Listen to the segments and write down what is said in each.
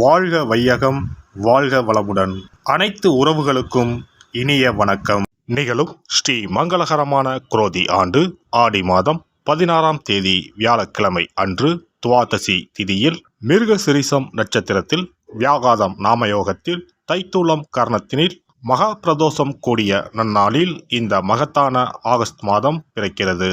வாழ்க வையகம் வாழ்க வளமுடன். அனைத்து உறவுகளுக்கும் இனிய வணக்கம். நிகழும் ஸ்ரீ மங்களகரமான குரோதி ஆண்டு ஆடி மாதம் பதினாறாம் தேதி வியாழக்கிழமை அன்று துவாதசி திதியில் மிருகசிரிசம் நட்சத்திரத்தில் வியாகாதம் நாமயோகத்தில் தைத்தூளம் கர்ணத்தினில் மகா பிரதோஷம் கூடிய நன்னாளில் இந்த மகத்தான ஆகஸ்ட் மாதம் பிறக்கிறது.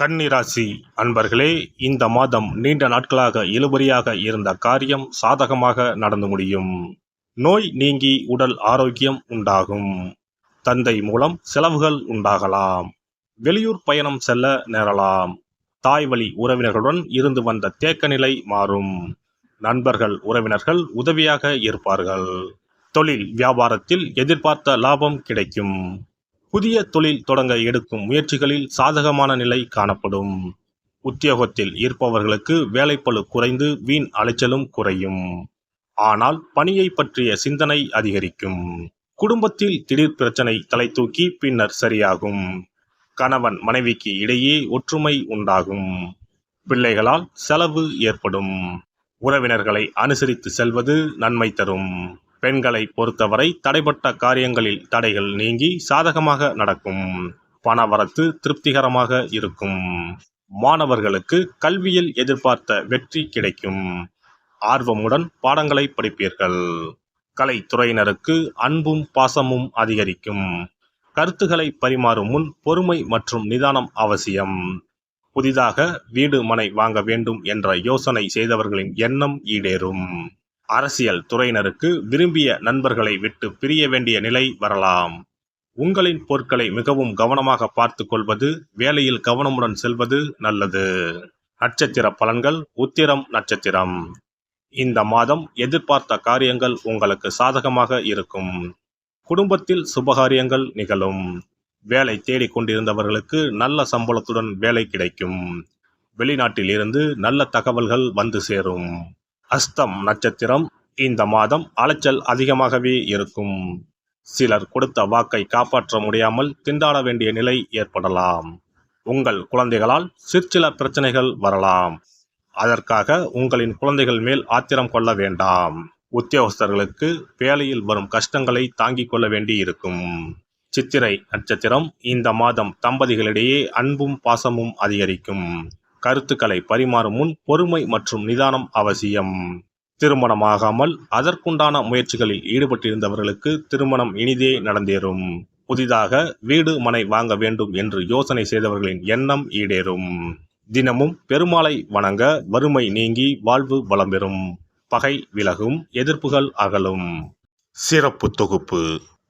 கன்னிராசி அன்பர்களே இந்த மாதம் நீண்ட நாட்களாக இழுபறியாக இருந்த காரியம் சாதகமாக நடந்து முடியும். நோய் நீங்கி உடல் ஆரோக்கியம் உண்டாகும். தந்தை மூலம் செலவுகள் உண்டாகலாம். வெளியூர் பயணம் செல்ல நேரலாம். தாய் வழி உறவினர்களுடன் இருந்து வந்த தேக்க நிலை மாறும். நண்பர்கள் உறவினர்கள் உதவியாக இருப்பார்கள். தொழில் வியாபாரத்தில் எதிர்பார்த்த லாபம் கிடைக்கும். புதிய தொழில் தொடங்க எடுக்கும் முயற்சிகளில் சாதகமான நிலை காணப்படும். உத்தியோகத்தில் இருப்பவர்களுக்கு வேலைப்பளு குறைந்து வீண் அலைச்சலும் குறையும். ஆனால் பணியை பற்றிய சிந்தனை அதிகரிக்கும். குடும்பத்தில் திடீர் பிரச்சனை தலை தூக்கி பின்னர் சரியாகும். கணவன் மனைவிக்கு இடையே ஒற்றுமை உண்டாகும். பிள்ளைகளால் செலவு ஏற்படும். உறவினர்களை அனுசரித்து செல்வது நன்மை தரும். பெண்களை பொறுத்தவரை தடைப்பட்ட காரியங்களில் தடைகள் நீங்கி சாதகமாக நடக்கும். பணவரத்து திருப்திகரமாக இருக்கும். மாணவர்களுக்கு கல்வியில் எதிர்பார்த்த வெற்றி கிடைக்கும். ஆர்வமுடன் பாடங்களை படிப்பீர்கள். கலைத்துறையினருக்கு அன்பும் பாசமும் அதிகரிக்கும். கருத்துக்களை பரிமாறும் முன் பொறுமை மற்றும் நிதானம் அவசியம். புதிதாக வீடு மனை வாங்க வேண்டும் என்ற யோசனை செய்தவர்களின் எண்ணம் ஈடேறும். அரசியல் துறையினருக்கு விரும்பிய நண்பர்களை விட்டு பிரிய வேண்டிய நிலை வரலாம். உங்களின் பொருட்களை மிகவும் கவனமாக பார்த்து கொள்வது வேலையில் கவனமுடன் செல்வது நல்லது. நட்சத்திர பலன்கள் உத்திரம் நட்சத்திரம். இந்த மாதம் எதிர்பார்த்த காரியங்கள் உங்களுக்கு சாதகமாக இருக்கும். குடும்பத்தில் சுபகாரியங்கள் நிகழும். வேலை தேடிக் கொண்டிருந்தவர்களுக்கு நல்ல சம்பளத்துடன் வேலை கிடைக்கும். வெளிநாட்டில் இருந்து நல்ல தகவல்கள் வந்து சேரும். அஸ்தம் நட்சத்திரம். இந்த மாதம் அலைச்சல் அதிகமாகவே இருக்கும். சிலர் கொடுத்த வாக்கை காப்பாற்ற முடியாமல் திண்டாட வேண்டிய நிலை ஏற்படலாம். உங்கள் குழந்தைகளால் சிற்சில பிரச்சனைகள் வரலாம். அதற்காக உங்களின் குழந்தைகள் மேல் ஆத்திரம் கொள்ள வேண்டாம். உத்தியோகஸ்தர்களுக்கு வேலையில் வரும் கஷ்டங்களை தாங்கிக் கொள்ள வேண்டி இருக்கும் சித்திரை நட்சத்திரம் இந்த மாதம் தம்பதிகளிடையே அன்பும் பாசமும் அதிகரிக்கும். கருத்துக்களை பரிமாறும் முன் பொறுமை மற்றும் நிதானம் அவசியம். திருமணமாகாமல் அதற்குண்டான முயற்சிகளில் ஈடுபட்டிருந்தவர்களுக்கு திருமணம் இனிதே நடந்தேறும். புதிதாக வீடு மனை வாங்க வேண்டும் என்று யோசனை செய்தவர்களின் எண்ணம் ஈடேறும். தினமும் பெருமாளை வணங்க வறுமை நீங்கி வாழ்வு வளம் பெறும் பகை விலகும் எதிர்ப்புகள் அகலும். சிறப்பு தொகுப்பு.